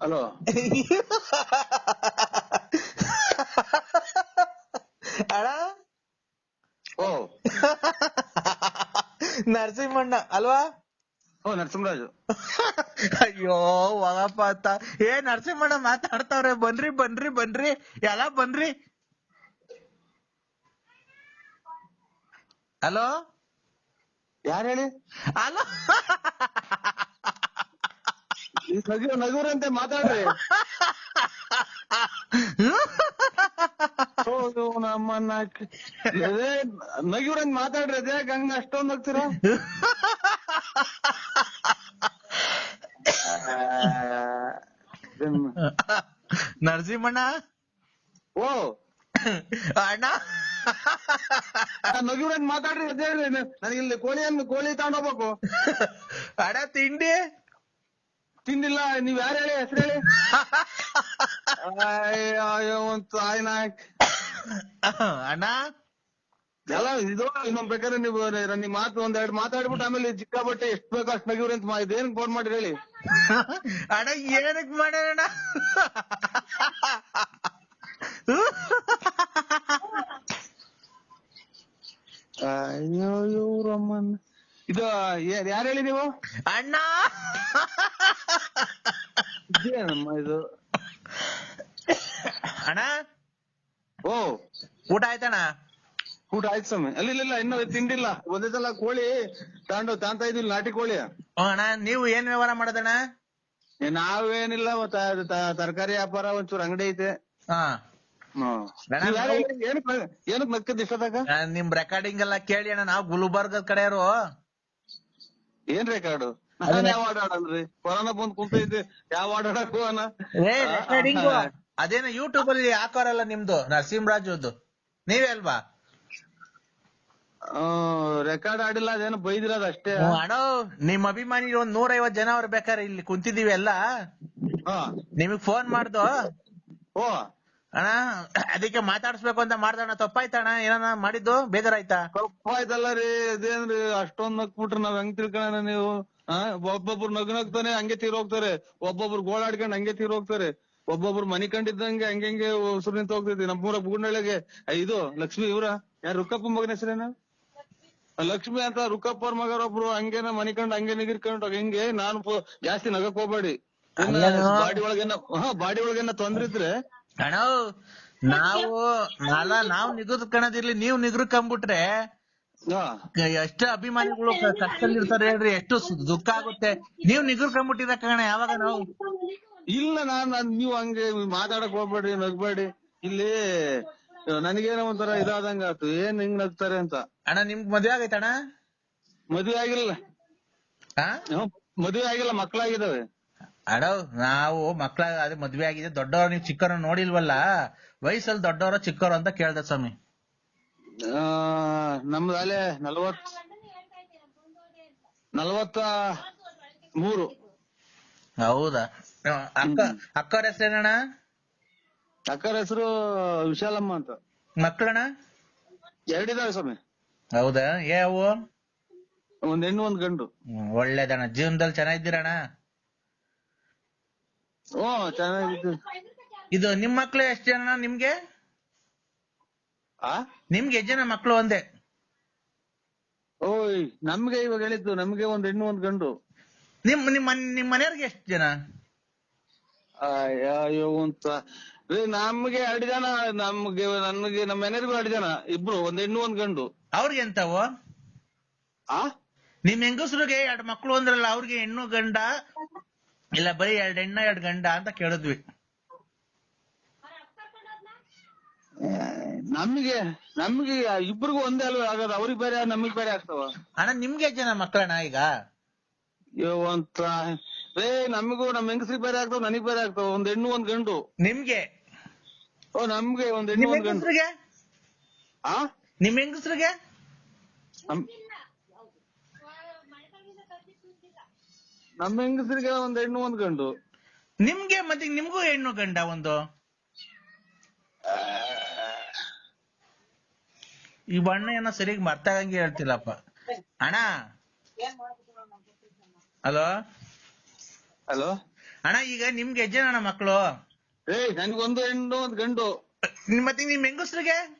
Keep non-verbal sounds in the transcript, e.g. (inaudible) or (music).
Hello. (laughs) ಅಣ್ಣ? ಓ. (laughs) ನರಸಿಂಹಣ್ಣ ಅಲ್ವಾ? ಓ ನರಸಿಂಹರಾಜು. (laughs) ಅಯ್ಯೋ ಹೋಗಪ್ಪ ಅಂತ ಏ ನರಸಿಂಹಣ್ಣ ಮಾತಾಡ್ತಾವ್ರೆ. ಬನ್ರಿ ಬನ್ರಿ ಬನ್ರಿ. ಎಲ್ಲ ಬನ್ರಿ. ಹಲೋ? ಯಾರು ಹೇಳಿ? ಹಲೋ? ನಗು ನಗುರಂತೆ ಮಾತಾಡ್ರಿ. ಹೌದು ನಮ್ಮನ್ನ ಅದೇ ನಗಿವ್ರಂಗ್ ಮಾತಾಡ್ರಿ ಅದೇ ಗಂಗ ಅಷ್ಟೊಂದ್ ಹೋಗ್ತೀರ ನರಸಿಂಹಣ್ಣ? ಓ. ಅಣ್ಣ? ನಗಿವ್ರಂಗ್ ಮಾತಾಡ್ರಿ ಅದೇ ನನಗೆ ಇಲ್ಲಿ ಕೋಳಿಯನ್ನು ಕೋಳಿ ತಗೊಂಡೋಗ್ಬೇಕು ಅಣ್ಣ ತಿಂಡಿ? ತಿಂದಿಲ್ಲ ನೀವ್ ಯಾರು ಹೇಳಿ ಹೆಸರು ಹೇಳಿ? ಅಯ್ಯೋ ಒಂದ್ ತಾಯಿನ ಅಣ್ಣ? ಎಲ್ಲ ಇದು ಇನ್ನೊಂದ್ ಬೇಕಾದ್ರೆ ನೀವು ನಿಮ್ ಮಾತು ಒಂದೆರಡು ಮಾತಾಡ್ಬಿಟ್ಟು ಆಮೇಲೆ ಚಿಕ್ಕಾಬಟ್ಟೆ ಎಷ್ಟ್ ಬೇಕೋ ಅಷ್ಟ್ ನಗಿವ್ರಿ ಅಂತ ಮಾ- ಇದೇನ್ ಫೋನ್ ಮಾಡಿರಿ ಹೇಳಿ? ಅಣ್ಣ ಏನಕ್ ಮಾಡೋಣ ಅಯ್ಯೋ ಇವ್ರಮ್ಮನ್. ಇದು ಯಾರು ಹೇಳಿ ನೀವು? ಅಣ್ಣ? ಇದೇನಮ್ಮ ಇದು? ಅಣ್ಣ? ಓ. ಊಟ ಆಯ್ತಣ್ಣ? ಊಟ ಆಯ್ತು ಸ್ವಾಮಿ. ಅಲ್ಲಿ ಇಲ್ಲ ಇನ್ನು ತಿಂಡಿಲ್ಲ. ಒಂದೇ ಸಲ ಕೋಳಿ ತಗೊಂಡು ತಾಂತ ಇದೀವಿ ನಾಟಿ ಕೋಳಿ. ಹ್ಞೂ ಅಣ್ಣ ನೀವು ಏನ್ ವ್ಯವಹಾರ ಮಾಡೋದಣ್ಣ? ಏ, ನಾವೇನಿಲ್ಲ ತರಕಾರಿ ವ್ಯಾಪಾರ ಒಂಚೂರು ಅಂಗಡಿ ಐತೆ. ಹಾ. ಹ್ಮ್. ಬೇಡ, ನೀವ್ ಯಾರು ನಾವು- ಹೇಳಿ? ಏನಕ್ ನ- ಏನಕ್ ನಕ್ಕದ್ ಇಷ್ಟದಾಗ ಆ, ನಿಮ್ ರೆಕಾರ್ಡಿಂಗ್ ಎಲ್ಲ ಕೇಳಿ ಅಣ್ಣ ನಾವು ಗುಲ್ಬರ್ಗದ ಕಡೆಯವರು. ಏನ್ ರೆಕಾರ್ಡ್ ನಾನ್ ಯಾವ ಆಡಾಡಲ್ರಿ ಕೊರೋನಾ ಬಂದ್ ಕುಂತೈತಿ. ಯಾವ ಆಡಾಡಕ್ ಏ ರೆಕಾರ್ಡಿಂಗ್ ಅದೇನೋ ಯೂಟ್ಯೂಬ್ ಅಲ್ಲಿ ಹಾಕೋರಲ್ಲ ನಿಮ್ದು? ನರಸಿಂಹರಾಜುದು ನೀವೇ ಅಲ್ವಾ? ರೆಕಾರ್ಡ್ ಆಡಿಲ್ಲ ಅದೇನು ಬೈದಿರೋದು ಅಷ್ಟೇ. ಅಣ್ಣ ನಿಮ್ ಅಭಿಮಾನಿ ಒಂದ್ ನೂರೈವತ್ ಜನ ಅವ್ರು ಬೇಕಾರೆ ಇಲ್ಲಿ ಕುಂತಿದೀವಿ ಎಲ್ಲ. ಹಾ. ನಿಮಗ್ ಫೋನ್ ಮಾಡ್ದು. ಓ. ಅಣ್ಣ ಅದಕ್ಕೆ ಮಾತಾಡ್ಸ್ಬೇಕು ಅಂತ ಮಾಡ್ದಣ್ಣ ತಪ್ಪಾಯ್ತಣ್ಣ ಏನಾನ ಮಾಡಿದ್ದು? ಬೇಜಾರಾಯ್ತಾ? ತಪ್ಪಾಯ್ತಲ್ಲ ರೀ ಅದೇನ್ರಿ ಅಷ್ಟೊಂದ್ ನಕ್ಬಿಟ್ರಿ ನಾವ್ ಹೆಂಗ್ ತಿಳ್ಕೊಳ ನೀವು? ಹಾ ಒಬ್ಬೊಬ್ರು ನಗು ನಗ್ತಾನೆ ಹಂಗೆ ತೀರ್ ಹೋಗ್ತಾರೆ ಒಬ್ಬೊಬ್ರು ಗೋಳಾಡ್ಕೊಂಡ್ ಹಂಗೆ ತೀರ್ ಹೋಗ್ತಾರೆ ಒಬ್ಬೊಬ್ರು ಮನಿ ಕಂಡಿದ್ದಂಗೆ ಹಂಗೆ ಉಸಿರು ನಿಂತ ಹೋಗ್ತೈತಿ. ನಮ್ಮೂರ ಬೂಂಡಳೆಗೆ ಇದು ಲಕ್ಷ್ಮಿ ಇವ್ರ? ಯಾರು ರುಕ್ಕಪ್ಪ ಮಗನ ಹೆಸರೇನ? ಲಕ್ಷ್ಮಿ ಅಂತ ರುಕ್ಕಪ್ಪ ಅವ್ರ ಮಗರೊಬ್ರು ಹಂಗೇನ ಮನಿ ಕಂಡ್ ಹಂಗೆ ನಿಗಿರ್ಕೊಂಡು ಹಿಂಗೆ ನಾನು ಜಾಸ್ತಿ ನಗಕ್ ಹೋಗ್ಬೇಡಿ. ಬಾಡಿ ಒಳಗೇನ ಹಾ ಬಾಡಿ ಒಳಗೇನ ತೊಂದ್ರೆ ಇದ್ರೆ ಅಣ್ಣ ನಾವು ಅಲ್ಲ ನಾವ್ ನಿಗದ್ಕಣದಿರ್ಲಿ ನೀವ್ ನಿಗ್ರ ಕಂಬಿಟ್ರೆ ಎಷ್ಟು ಅಭಿಮಾನಿಗಳು ಕಷ್ಟದಲ್ಲಿ ಇರ್ತಾರೆ ಹೇಳ್ರಿ ಎಷ್ಟು ದುಃಖ ಆಗುತ್ತೆ. ನೀವ್ ನಿಗ್ರಕಂಬಿಟ್ಟಿರ ಕಣ ಯಾವಾಗ ನಾವು? ಇಲ್ಲ ನಾನ್ ನೀವು ಹಂಗೆ ಮಾತಾಡಕ್ ಹೋಗ್ಬೇಡಿ ನಗ್ಬೇಡಿ ಇಲ್ಲಿ ನನಗೇನೋ ಒಂಥರ ಇದಾದಂಗ ಆತು ಏನ್ ಹಿಂಗ್ ನಗ್ತಾರೆ ಅಂತ? ಅಣ್ಣ ನಿಮ್ಗ್ ಮದ್ವೆ ಆಗೈತಣ್ಣ? ಮದ್ವೆ ಆಗಿಲ್ಲ. ಮದ್ವೆ ಆಗಿಲ್ಲ ಮಕ್ಳಾಗಿದಾವೆ ಅಣ್ಣ ನಾವು ಮಕ್ಳ ಅದೇ ಮದ್ವೆ ಆಗಿದೆ ದೊಡ್ಡವ್ರು ನೀವು ಚಿಕ್ಕವ್ರ ನೋಡಿಲ್ವಲ್ಲ? ವಯಸ್ಸಲ್ಲಿ ದೊಡ್ಡವರು ಚಿಕ್ಕವ್ರು ಅಂತ ಕೇಳ್ದೆ ಸ್ವಾಮಿ. ಆ, ನಮ್ದು ನಲ್ವತ್ ನಲ್ವತ್ತ ಮೂರು. ಹೌದಾ? ಅಕ್ಕ ಅಕ್ಕವ್ರ ಹೆಸರೇನಣ್ಣ ಅಕ್ಕರ ಹೆಸರು ವಿಶಾಲಮ್ಮ ಅಂತ. ಮಕ್ಕಳಣ್ಣ? ಎರಡಿದಾವೆ ಸ್ವಾಮಿ. ಹೌದಾ? ಯಾವ ಒಂದ್ ಹೆಣ್ಣು ಒಂದ್ ಗಂಡು. ಒಳ್ಳೇದಣ್ಣ. ಜೀವನದಲ್ಲಿ ಚೆನ್ನಾಗಿದ್ದೀರಣ್ಣ. ಓ ಚೆನ್ನಾಗಿತ್ತು ಇದು ನಿಮ್ ಮಕ್ಳು ಎಷ್ಟ್ ಜನ ನಿಮ್ಗೆ? ಆ? ನಿಮ್ಗೆ ಎಷ್ಟ್ ಜನ ಮಕ್ಳು ಒಂದೇ? ಓಯ್ ನಮ್ಗೆ ಇವಾಗ ಹೇಳಿದ್ದು ನಮ್ಗೆ ಒಂದ್ ಹೆಣ್ಣು ಒಂದ್ ಗಂಡು. ನಿಮ್ ನಿಮ್ ನಿಮ್ ಮನೆಯವ್ರಿಗೆ ಎಷ್ಟ್ ಜನ? ಅಯ್ಯೋ ಅಂತ. ನಮ್ಗೆ ಎರಡು ಜನ ನಮ್ಗೆ ನನ್ಗೆ ನಮ್ಮ ಮನೆಯವ್ರಿಗೂ ಎರಡು ಜನ. ಇಬ್ರು ಒಂದ್ ಹೆಣ್ಣು ಒಂದ್ ಗಂಡು. ಅವ್ರಿಗೆ ಎಂತವು? ಆ? ನಿಮ್ ಹೆಂಗಸ್ರಿಗೆ ಎರಡು ಮಕ್ಳು ಅಂದ್ರಲ್ಲ ಅವ್ರಿಗೆ ಹೆಣ್ಣು ಗಂಡ ಇಲ್ಲ ಬರೀ ಎರಡ್ ಹೆಣ್ಣ ಎರಡ್ ಗಂಡ ಅಂತ ಕೇಳಿದ್ವಿ. ನಮ್ಗೆ ನಮ್ಗೆ ಇಬ್ರಿಗೂ ಒಂದೇ ಅಲ್ವ ಆಗೋದು ಅವ್ರಿಗೆ ಬೇರೆ ನಮಗ್ ಬೇರೆ ಆಗ್ತಾವ. ಅಣ್ಣ ನಿಮ್ಗೆ ಎಷ್ಟ್ ಜನ ಮಕ್ಕಳಣ್ಣ ಈಗ? ಅಂತ. ರೇ ನಮಗೂ ನಮ್ ಹೆಂಗಸ್ರಿಗೆ ಬೇರೆ ಆಗ್ತಾವ ನನಗ್ ಬೇರೆ ಆಗ್ತಾವ ಒಂದ್ ಹೆಣ್ಣು ಒಂದ್ ಗಂಡು. ನಿಮ್ಗೆ? ಓ ನಮ್ಗೆ ಒಂದ್ ಹೆಣ್ಣು ನಿಮ್ ಒಂದ್ ಗಂಡು. ಹೆಂಗಸ್ರಿಗೆ? ಆ? ನಿಮ್ ಹೆಂಗಸ್ರಿಗೆ? ನಮ್ ನಮ್ ಹೆಂಗಸರಿಗೆ ಒಂದ್ ಹೆಣ್ಣು ಒಂದ್ ಗಂಡು. ನಿಮ್ಗೆ ಮತ್ತೆ ನಿಮ್ಗೂ ಹೆಣ್ಣು ಗಂಡ ಒಂದು? ಈ ಬಣ್ಣ ಏನೋ ಸರಿಯಾಗಿ ಮರ್ತಾಗಂಗೆ ಹೇಳ್ತಿಲ್ಲಪ್ಪ. ಅಣ್ಣ? ಹಲೋ? ಹಲೋ? ಅಣ್ಣ ಈಗ ನಿಮ್ಗೆ ಹೆಜ್ಜೆ ಅಣ್ಣ ಮಕ್ಕಳು ಏಯ್ ನನ್ಗೊಂದು ಹೆಣ್ಣು ಒಂದ್ ಗಂಡು. ಮತ್ತೆ ನಿಮ್ ಹೆಂಗಸ್ರಿಗೆ?